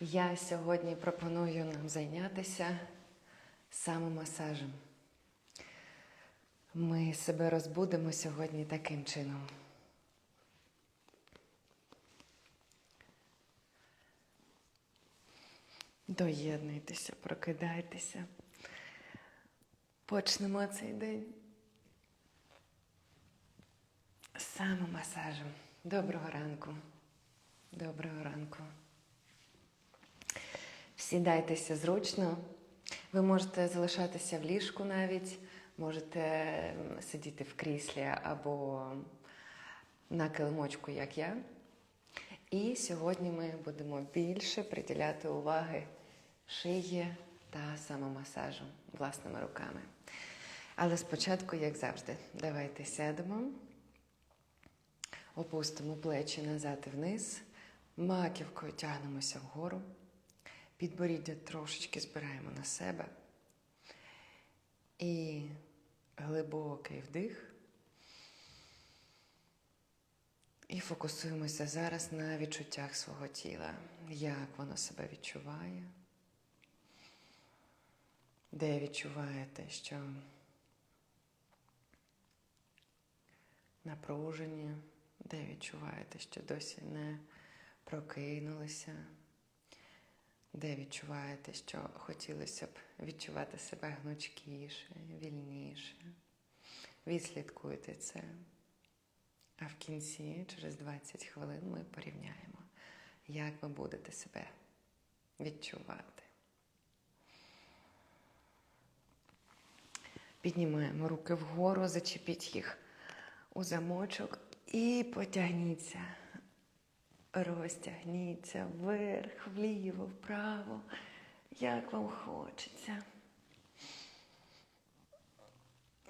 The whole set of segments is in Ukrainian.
Я сьогодні пропоную нам зайнятися самомасажем. Ми себе розбудемо сьогодні таким чином. Доєднуйтеся, прокидайтеся. Почнемо цей день самомасажем. Доброго ранку. Доброго ранку. Сідайтеся зручно. Ви можете залишатися в ліжку навіть, можете сидіти в кріслі або на килимочку, як я. І сьогодні ми будемо більше приділяти уваги шиї та самомасажу власними руками. Але спочатку, як завжди, давайте сядемо, опустимо плечі назад і вниз, маківкою тягнемося вгору. Підборіддя трошечки збираємо на себе. І глибокий вдих. І фокусуємося зараз на відчуттях свого тіла, як воно себе відчуває, де відчуваєте, що напруження, де відчуваєте, що досі не прокинулися де відчуваєте, що хотілося б відчувати себе гнучкіше, вільніше. Відслідкуйте це. А в кінці, через 20 хвилин, ми порівняємо, як ви будете себе відчувати. Піднімаємо руки вгору, зачепіть їх у замочок і потягніться. Розтягніться вверх, вліво, вправо, як вам хочеться.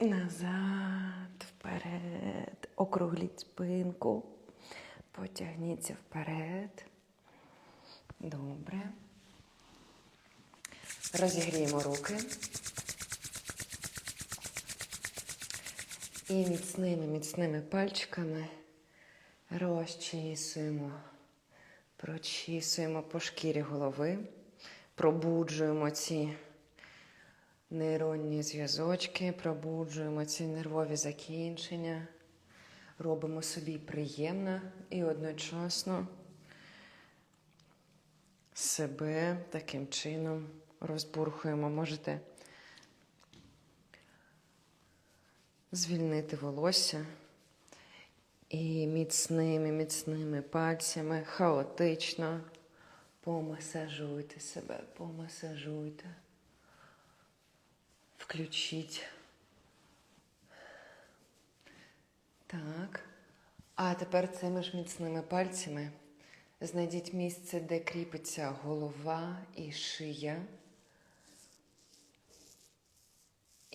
Назад, вперед, округліть спинку, потягніться вперед. Добре. Розігріємо руки. І міцними, міцними пальчиками розчісуємо. Прочісуємо по шкірі голови, пробуджуємо ці нейронні зв'язочки, пробуджуємо ці нервові закінчення, робимо собі приємно і одночасно себе таким чином розбурхуємо. Можете звільнити волосся. І міцними, міцними пальцями хаотично помасажуйте себе, помасажуйте. Включіть. Так. А тепер цими ж міцними пальцями знайдіть місце, де кріпиться голова і шия.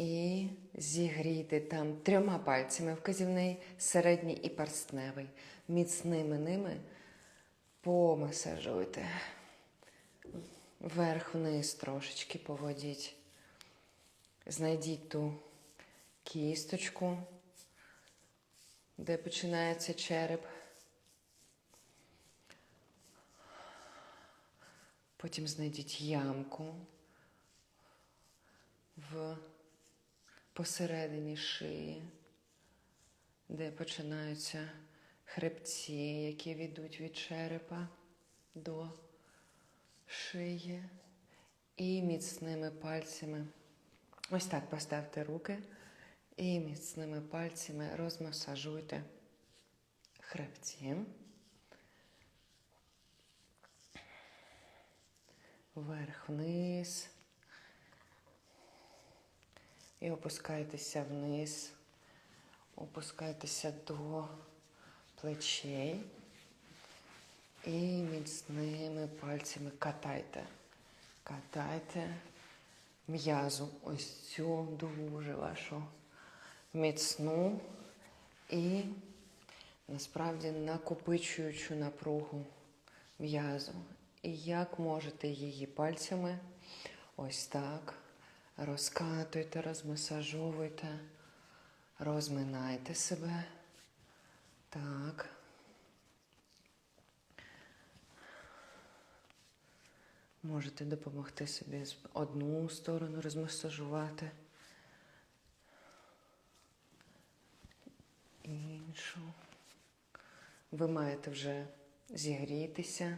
І зігрійте там трьома пальцями вказівний, середній і перстневий. Міцними ними помасажуйте. Вверх-вниз трошечки поводіть. Знайдіть ту кісточку, де починається череп. Потім знайдіть ямку в посередині шиї, де починаються хребці, які ведуть від черепа до шиї. І міцними пальцями. Ось так поставте руки і міцними пальцями розмасажуйте хребці. Вверх-вниз. І опускайтеся вниз, опускайтеся до плечей і міцними пальцями катайте. Катайте м'язу, ось цю дуже вашу міцну і насправді накопичуючу напругу м'язу. І як можете її пальцями ось так розкатуйте, розмасажовуйте, розминайте себе. Так. Можете допомогти собі одну сторону розмасажувати, іншу. Ви маєте вже зігрітися,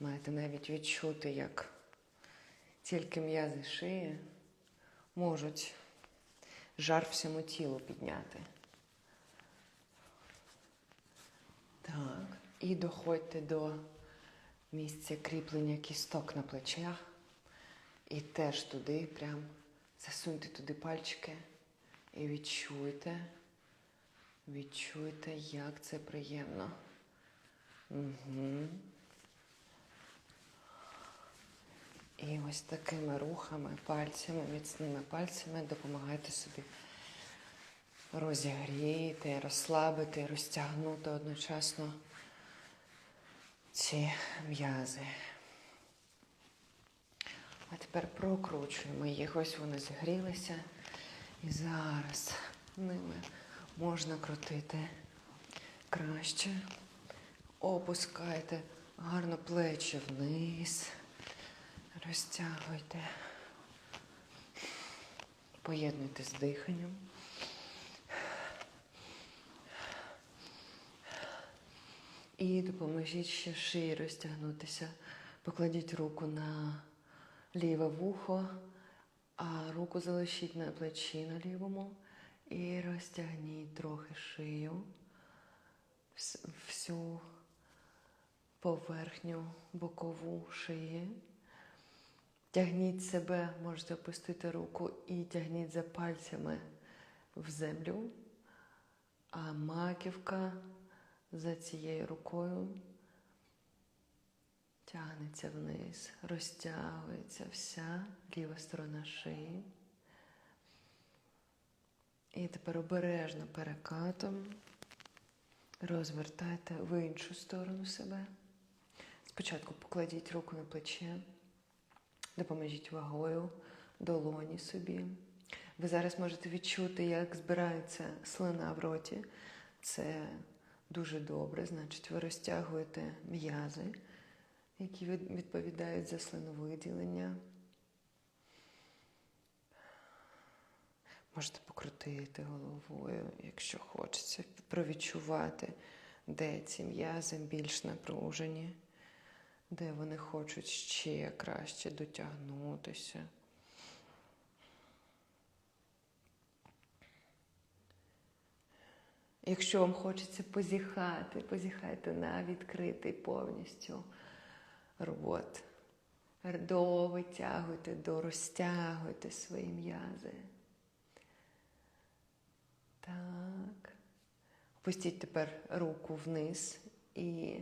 маєте навіть відчути, як тільки м'язи шиї можуть жар всьому тілу підняти. Так. І доходьте до місця кріплення кісток на плечах. І теж туди, прям засуньте туди пальчики і відчуйте, відчуйте, як це приємно. Угу. І ось такими рухами, пальцями, міцними пальцями допомагайте собі розігріти, розслабити, розтягнути одночасно ці м'язи. А тепер прокручуємо їх. Ось вони зігрілися. І зараз ними можна крутити краще. Опускайте гарно плечі вниз. Розтягуйте. Поєднуйте з диханням. І допоможіть ще шиї розтягнутися. Покладіть руку на ліве вухо, а руку залишіть на плечі на лівому. І розтягніть трохи шию, всю поверхню бокову шиї. Тягніть себе, можете опустити руку і тягніть за пальцями в землю, а маківка за цією рукою тягнеться вниз, розтягується вся ліва сторона шиї. І тепер обережно перекатом розвертайте в іншу сторону себе. Спочатку покладіть руку на плече, допоможіть вагою долоні собі. Ви зараз можете відчути, як збирається слина в роті. Це дуже добре, значить, ви розтягуєте м'язи, які відповідають за слиновиділення. Можете покрутити головою, якщо хочеться, провідчувати, де ці м'язи більш напружені, де вони хочуть ще краще дотягнутися. Якщо вам хочеться позіхати, позіхайте на відкритий повністю рот. До витягуйте, до розтягуйте свої м'язи. Так. Опустіть тепер руку вниз і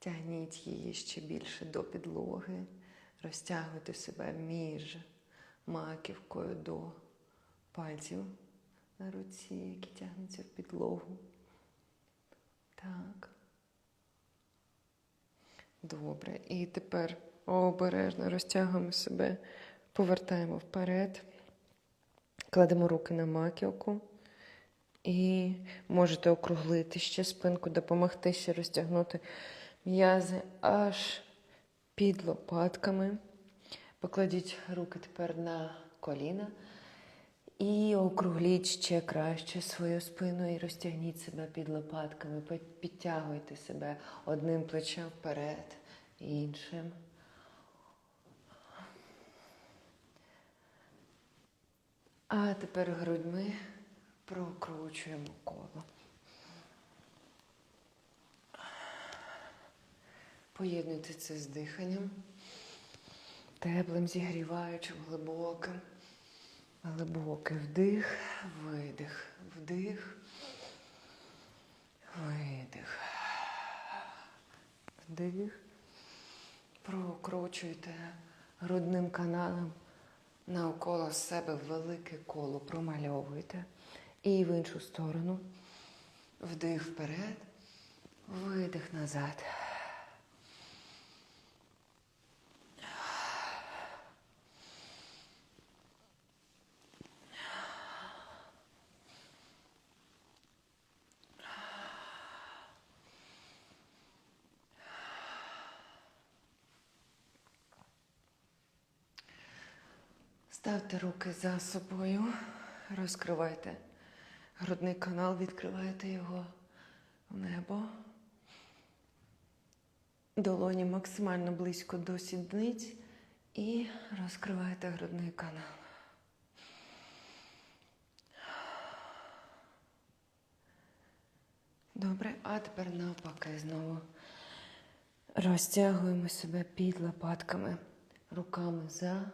тягніть її ще більше до підлоги. Розтягуйте себе між маківкою до пальців на руці, які тягнуться в підлогу. Так. Добре. І тепер обережно розтягуємо себе, повертаємо вперед, кладемо руки на маківку. І можете округлити ще спинку, допомогти ще розтягнути м'язи аж під лопатками. Покладіть руки тепер на коліна і округліть ще краще свою спину і розтягніть себе під лопатками. Підтягуйте себе одним плечем вперед, іншим. А тепер грудьми прокручуємо коло. Поєднуйте це з диханням, теплим, зігріваючим, глибоким. Глибокий вдих, видих, вдих, видих, вдих. Прокручуйте грудним каналом навколо себе велике коло, промальовуйте. І в іншу сторону. Вдих вперед, видих назад. Ставте руки за собою, розкривайте грудний канал, відкривайте його в небо. Долоні максимально близько до сідниць і розкривайте грудний канал. Добре, а тепер навпаки знову розтягуємо себе під лопатками, руками за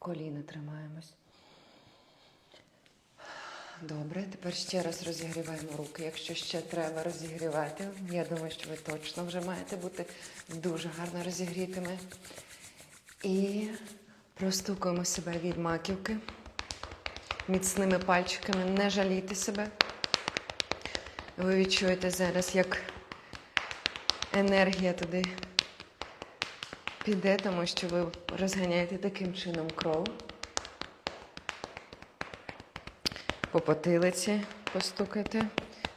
коліна тримаємось. Добре, тепер ще раз розігріваємо руки. Якщо ще треба розігрівати, я думаю, що ви точно вже маєте бути дуже гарно розігрітими. І простукуємо себе від маківки міцними пальчиками, не жалійте себе. Ви відчуєте зараз, як енергія туди піде, тому що ви розганяєте таким чином кров. По потилиці постукайте,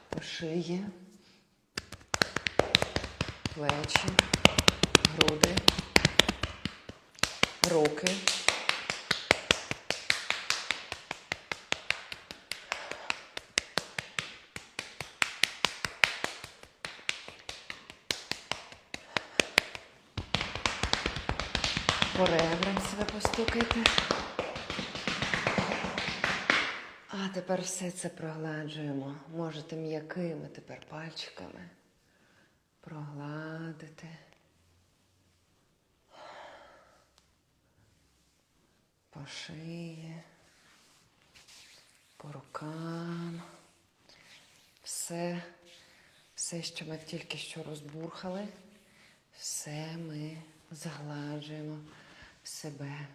по шиї, плечі, груди, руки. По ребрам себе постукайте. А тепер все це прогладжуємо. Можете м'якими тепер пальчиками прогладити. По шиї, по рукам. Все, все, що ми тільки що розбурхали, все ми загладжуємо себе.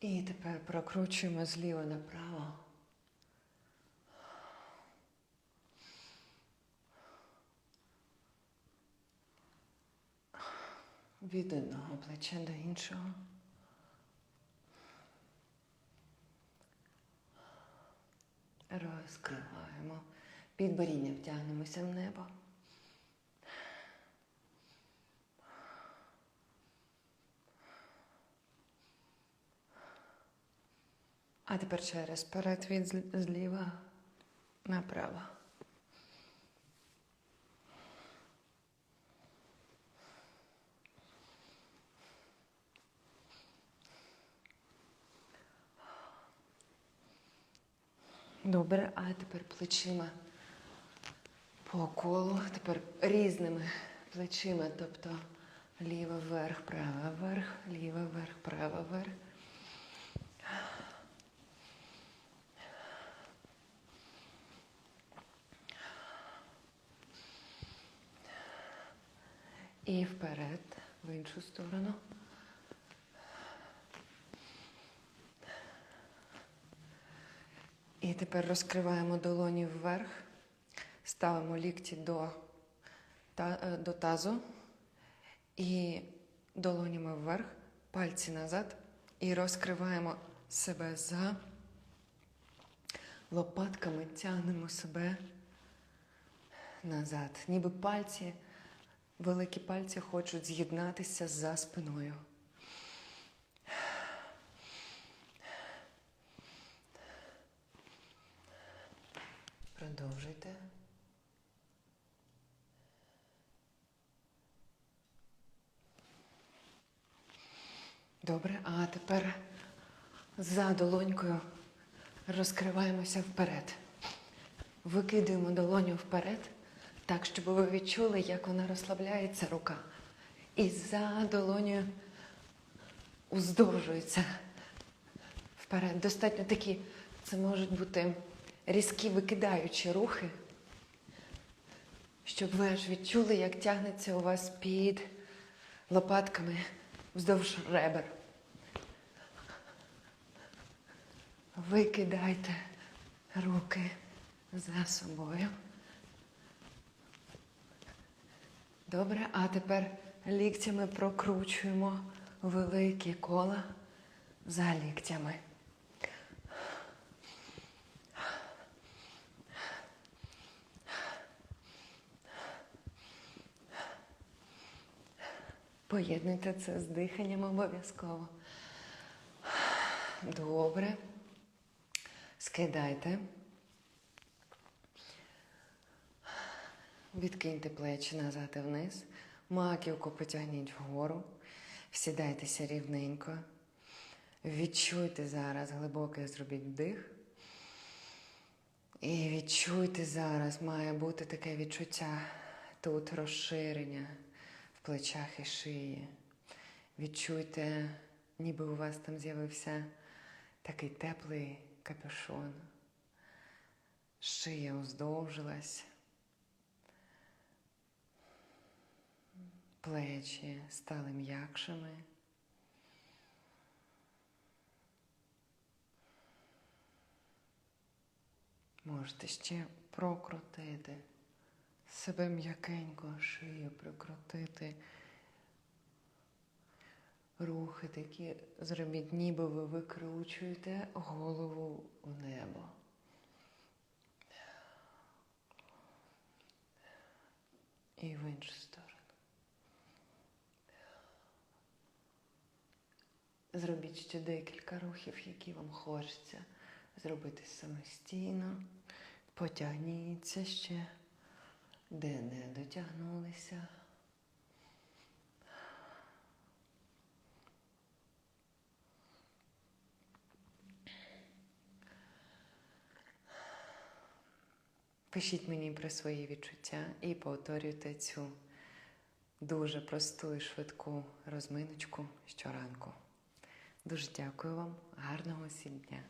І тепер прокручуємо зліва направо. Від одного плеча до іншого. Розкриваємо. Підборіння втягнемося в небо. А тепер через перед від зліва направо. Добре, а тепер плечима по колу, тепер різними плечима, тобто ліво вверх, право вверх, ліво вверх, право вверх. І вперед, в іншу сторону. Тепер розкриваємо долоні вверх, ставимо лікті до, та, е, до тазу і долонями вверх, пальці назад і розкриваємо себе за лопатками, тягнемо себе назад. Ніби пальці, великі пальці хочуть з'єднатися за спиною. Продовжуйте. Добре, а тепер за долонькою розкриваємося вперед. Викидуємо долоню вперед, так, щоб ви відчули, як вона розслабляється рука. І за долонею уздовжується вперед. Достатньо такі, це можуть бути різкі викидаючі рухи, щоб ви аж відчули, як тягнеться у вас під лопатками вздовж ребер. Викидайте руки за собою. Добре, а тепер ліктями прокручуємо великі кола за ліктями. Поєднуйте це з диханням обов'язково. Добре. Скидайте. Відкиньте плечі назад і вниз. Маківку потягніть вгору. Сідайтеся рівненько. Відчуйте зараз глибокий зробіть вдих. І відчуйте зараз, має бути таке відчуття тут розширення плечах і шиї. Відчуйте, ніби у вас там з'явився такий теплий капюшон. Шия оздовжилась. Плечі стали м'якшими. Можете ще прокрутити себе м'якенько, шию прокрутити. Рухи такі зробіть, ніби ви викручуєте голову в небо. І в іншу сторону. Зробіть ще декілька рухів, які вам хочеться зробити самостійно. Потягніться ще, де не дотягнулися. Пишіть мені про свої відчуття і повторюйте цю дуже просту і швидку розминочку щоранку. Дуже дякую вам, гарного всім дня!